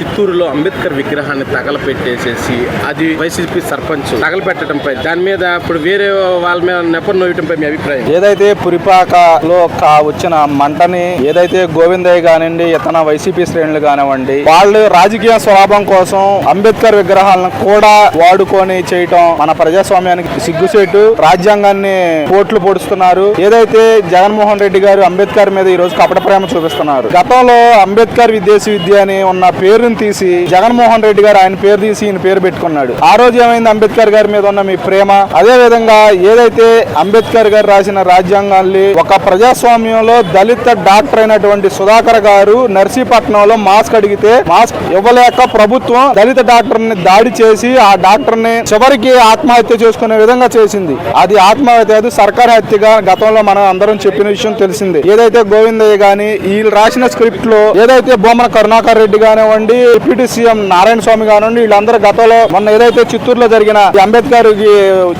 చిత్తూరులో అంబేద్కర్ విగ్రహాన్ని తగలపెట్టేసేసి అది వైసీపీ సర్పంచ్ తగలపెట్టడంపై దాని మీద ఇప్పుడు వేరే వాళ్ళ మీద నెపం నోయటంపై మీ అభిప్రాయం? ఏదైతే పురిపాకలో కా- వచ్చిన మంటని ఏదైతే గోవిందయ్య కానివ్వండి ఇతన వైసీపీ శ్రేణులు కానివ్వండి వాళ్ళు రాజకీయ స్వలాభం కోసం అంబేద్కర్ విగ్రహాలను కూడా వాడుకొని చేయటం మన ప్రజాస్వామ్యానికి సిగ్గుచేటు. రాజ్యాంగాన్ని పోట్లు పొడుస్తున్నారు. ఏదైతే జగన్మోహన్ రెడ్డి గారు అంబేద్కర్ మీద ఈ రోజు కపట ప్రేమ చూపిస్తున్నారు. గతంలో అంబేద్కర్ విదేశీ విద్య అని ఉన్న పేరు పేరును తీసి జగన్మోహన్ రెడ్డి గారు ఆయన పేరు తీసి ఈయన పేరు పెట్టుకున్నాడు. ఆ రోజు ఏమైంది? అంబేద్కర్ గారి మీద ఉన్న మీ ప్రేమ. అదే విధంగా ఏదైతే అంబేద్కర్ గారు రాసిన రాజ్యాంగాన్ని ఒక ప్రజాస్వామ్యంలో దళిత డాక్టర్ అయినటువంటి సుధాకర్ గారు నర్సీపట్నంలో మాస్క్ అడిగితే మాస్క్ ఇవ్వలేక ప్రభుత్వం దళిత డాక్టర్ని దాడి చేసి ఆ డాక్టర్ని చివరికి ఆత్మహత్య చేసుకునే విధంగా చేసింది. అది ఆత్మహత్య కాదు సర్కార్ హత్యగా గతంలో మనం అందరం చెప్పిన విషయం తెలిసింది. ఏదైతే గోవిందయ్య గాని వీళ్ళు రాసిన స్క్రిప్ట్లో ఏదైతే బొమ్మన కరుణాకర్ రెడ్డి కానివ్వండి డిప్యూటీ సీఎం నారాయణ స్వామి కానివ్వండి వీళ్ళందరూ గతంలో మొన్న ఏదైతే చిత్తూరులో జరిగిన అంబేద్కర్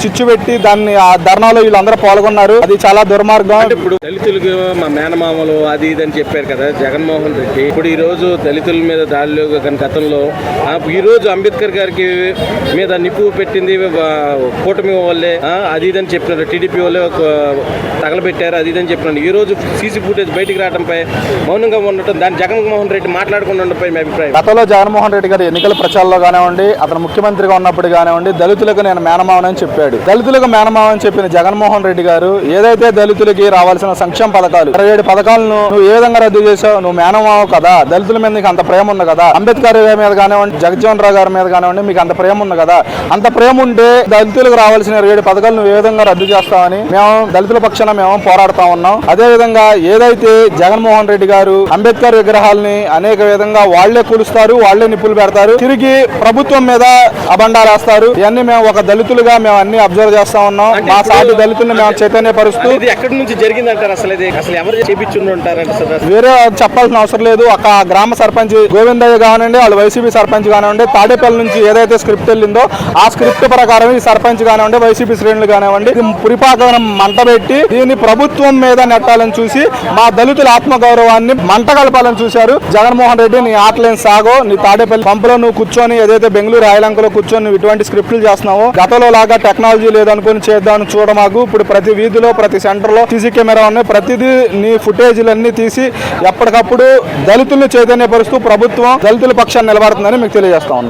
చిచ్చు పెట్టి దాన్ని ఆ ధర్నాలో వీళ్ళందరూ పాల్గొన్నారు. అది చాలా దుర్మార్గం. ఇప్పుడు దళితులకు మా మేనమామలు అది ఇది అని చెప్పారు కదా జగన్మోహన్ రెడ్డి. ఇప్పుడు ఈ రోజు దళితుల మీద దాడిలో గతంలో ఈ రోజు అంబేద్కర్ గారికి మీద నిప్పు పెట్టింది కూటమి వాళ్ళే. అది ఇది అని చెప్పినారు. టీడీపీ వాళ్ళే తగలబెట్టారు. అది ఇది అని చెప్పినారు. ఈ రోజు సీసీ ఫుటేజ్ బయటికి రావడంపై మౌనంగా ఉండటం దాన్ని జగన్మోహన్ రెడ్డి మాట్లాడుకుంటుండపై మీ అభిప్రాయం? గతంలో జగన్మోహన్ రెడ్డి గారు ఎన్నికల ప్రచారంలో కానివ్వండి అతను ముఖ్యమంత్రిగా ఉన్నప్పుడు కానివ్వండి దళితులకు నేను మేనమావనని చెప్పాడు. దళితులకు మేనమావని చెప్పిన జగన్మోహన్ రెడ్డి గారు ఏదైతే దళితులకి రావాల్సిన సంక్షేమ పథకాలు ఇరవై ఏడు పథకాలను నువ్వు ఏ విధంగా రద్దు చేసావు నువ్వు మేనమావు కదా. దళితుల మీద నీకు అంత ప్రేమ ఉంది కదా. అంబేద్కర్ మీద కానివ్వండి జగజ్జీవన్ రావు గారి మీద కానివ్వండి మీకు అంత ప్రేమ ఉంది కదా. అంత ప్రేమ ఉంటే దళితులకు రావాల్సిన ఇరవై ఏడు పథకాలు నువ్వు ఏ విధంగా రద్దు చేస్తావని మేము దళితుల పక్షాన మేము పోరాడుతా ఉన్నాం. అదే విధంగా ఏదైతే జగన్మోహన్ రెడ్డి గారు అంబేద్కర్ విగ్రహాలని అనేక విధంగా వాళ్ళే కూలుస్తారు వాళ్ళే నిప్పులు పెడతారు. తిరిగి ప్రభుత్వం మీద అబండాలు వేస్తారు. ఇవన్నీ మేము ఒక దళితులుగా మేము అన్ని అబ్జర్వ్ చేస్తా ఉన్నాం. మా సాటి దళితుల్ని మేము చైతన్యపరుస్తూ ఎక్కడి నుంచి జరిగిందంటారు అసలు ఇది? అసలు ఎవరు చేపించుండి ఉంటారంట సార్ వేరే చెప్పాల్సిన అవసరం లేదు. ఒక గ్రామ సర్పంచ్ గోవిందయ్య కానివ్వండి వాళ్ళు వైసీపీ సర్పంచ్ కానివ్వండి తాడేపల్లి నుంచి ఏదైతే స్క్రిప్ట్ వెళ్ళిందో ఆ స్క్రిప్ట్ ప్రకారం ఈ సర్పంచ్ కానివ్వండి వైసీపీ శ్రేణులు కానివ్వండి పురిపాకన మంట పెట్టి దీన్ని ప్రభుత్వం మీద నెట్టాలని చూసి మా దళితుల ఆత్మగౌరవాన్ని మంట కలపాలని చూశారు. జగన్మోహన్ రెడ్డి నీ ఆటలేని సాగో నీ తాడేపల్లి పంపులో నువ్వు కూర్చొని ఏదైతే బెంగళూరు రాయలంకలో కూర్చొని నువ్వు ఇటువంటి స్క్రిప్ట్లు చేస్తున్నావో గతంలో లాగా టెక్నాలజీ లేదనుకుని చేద్దామని చూడమాకు. ఇప్పుడు ప్రతి వీధిలో ప్రతి సెంటర్లో సీసీ కెమెరా ఉన్నాయి. ప్రతిదీ నీ ఫుటేజీలన్నీ తీసి ఎప్పటికప్పుడు దళితుల్ని చైతన్యపరుస్తూ ప్రభుత్వం దళితుల పక్షాన్ని నిలబడుతుందని మీకు తెలియజేస్తా ఉన్నాం.